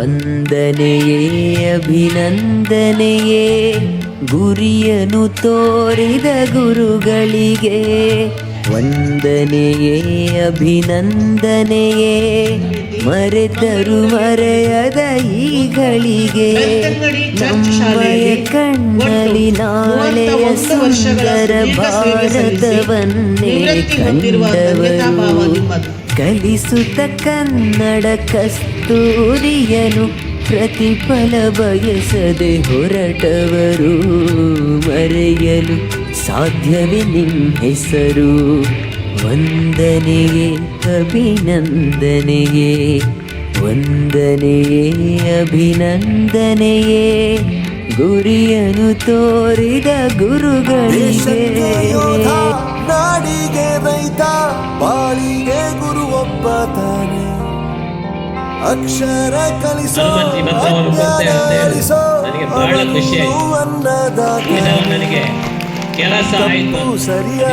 ವಂದನೆಯೇ ಅಭಿನಂದನೆಯೇ ಗುರಿಯನು ತೋರಿದ ಗುರುಗಳಿಗೆ. ವಂದನೆಯೇ ಅಭಿನಂದನೆಯೇ ಮರೆತರು ಮರೆಯದ ಈಗಳಿಗೆ ನಮ್ಮಯ ಕಣ್ಣಲ್ಲಿ ನಾಳೆಯ ಸುಂದರ ಭಾರತವನ್ನೇ ಕಂಡವರು. ಕಲಿಸುತ್ತ ಕನ್ನಡ ಕಸ್ತೂರಿಯನು ಪ್ರತಿಫಲ ಬಯಸದೆ ಹೊರಟವರು ಮರೆಯಲು ಸಾಧ್ಯವೇ ನಿಮ್ಮ ಹೆಸರು. ವಂದನೆಯೇ ಅಭಿನಂದನೆಯೇ ವಂದನೆಯೇ ಅಭಿನಂದನೆಯೇ. ಗುರಿಯನು ತೋರಿದ ಗುರುಗಳಿಗೆ ನಾಡಿಗೆ ರೈತ ಬಾಳಿಗೆ ಗುರು ಒಬ್ಬ ತಾನೆ ಅಕ್ಷರ ಕಲಿಸೋ ಅಜ್ಞಾನ ನನಗೆ ಬಹಳ ಖುಷಿ ಆಯ್ತು. ಅನ್ನದಾತ ನನಗೆ ಕೆಲಸ ಆಯ್ತು.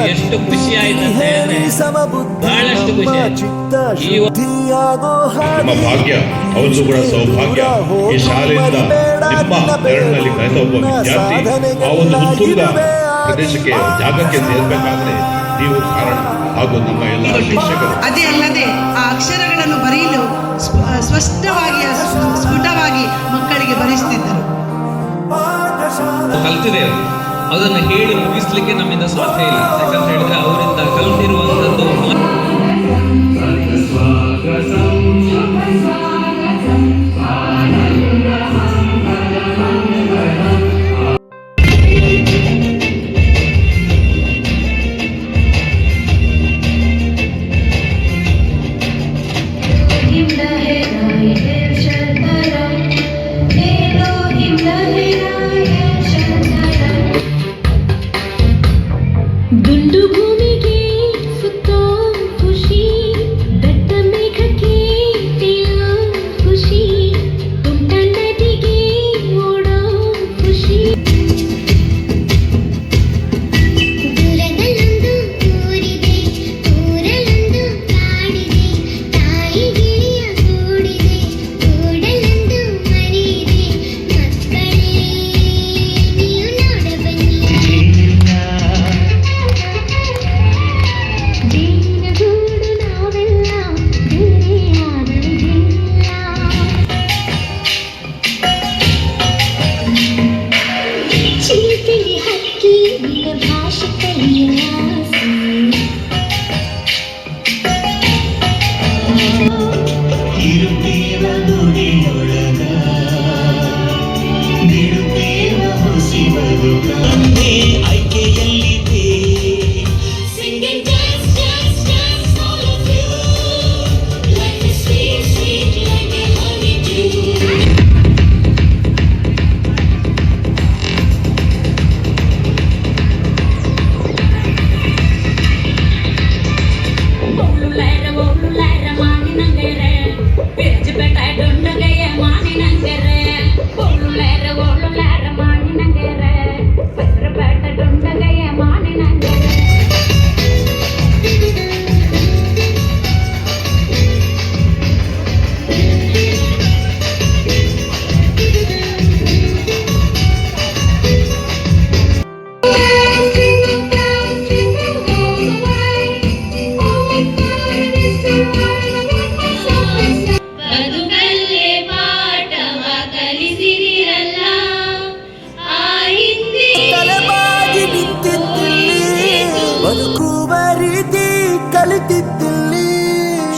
ಎಷ್ಟು ಖುಷಿ ಆಯ್ತು ಅಂತ ಹೇಳಿ ಸಮಬುದ್ಧಿ ಬಹಳಷ್ಟು ಖುಷಿ ನಮ್ಮ ಭಾಗ್ಯ ಅವರದು ಕೂಡ ಸೌಭಾಗ್ಯ. ಈ ಶಾಲೆಯಿಂದ ನಿಮ್ಮ ನೆರಳಿನಲ್ಲಿ ಕಳೆದ ಒಬ್ಬ ವಿದ್ಯಾರ್ಥಿ ಆ ಒಂದು ಉತ್ತುಂಗ ಪ್ರದೇಶಕ್ಕೆ ಜಾಗಕ್ಕೆ ಸೇರ್ಬೇಕಾದ್ರೆ ನೀವು ಕಾರಣ ಹಾಗೂ ನಮ್ಮ ಎಲ್ಲ ಶಿಕ್ಷಕರು. ಅದೇ ಅಲ್ಲದೆ ಆ ಅಕ್ಷರಗಳನ್ನು ಬರೆಯಲು ಸ್ಪ- ಸ್ಪಷ್ಟವಾಗಿ ಸ್ಫು- ಸ್ಫುಟವಾಗಿ ಮಕ್ಕಳಿಗೆ ಬರೆಸ್ತಿದ್ದರು. ಕಲ್ತಿದೆ ಅದನ್ನು ಹೇಳಿ ಮುಗಿಸ್ಲಿಕ್ಕೆ ನಮ್ಮಿಂದ ಸಾಧ್ಯ ಇಲ್ಲ. ಯಾಕಂತ ಹೇಳಿದ್ರೆ ಅವರಿಂದ ಕಲ್ತಿರುವಂಥದ್ದು ഭാഷ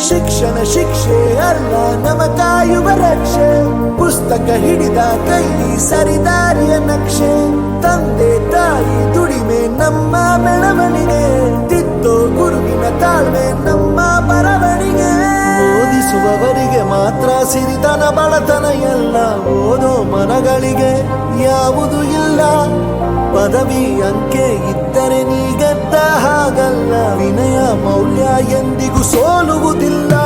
ಶಿಕ್ಷಣ ಶಿಕ್ಷೆ ಅಲ್ಲ ನಮ ತಾಯುವ ರಕ್ಷೆ. ಪುಸ್ತಕ ಹಿಡಿದ ಕೈ ಸರಿದಾರಿಯ ನಕ್ಷೆ. ತಂದೆ ತಾಯಿ ದುಡಿಮೆ ನಮ್ಮ ಬೆಳವಣಿಗೆ. ತಿದ್ದೋ ಗುರುವಿನ ತಾಳ್ಮೆ ನಮ್ಮ ಬರವಣಿಗೆ. ಓದಿಸುವವರಿಗೆ ಮಾತ್ರ ಸಿರಿತನ ಬಡತನ ಎಲ್ಲ. ಓದೋ ಮನಗಳಿಗೆ ಯಾವುದು ಪದವಿ ಅಂಕೆ ಇದ್ದರೆ ನೀಗೆದ್ದ ಹಾಗಲ್ಲ ವಿನಯ ಮೌಲ್ಯ ಎಂದಿಗೂ ಸೋಲುವುದಿಲ್ಲ.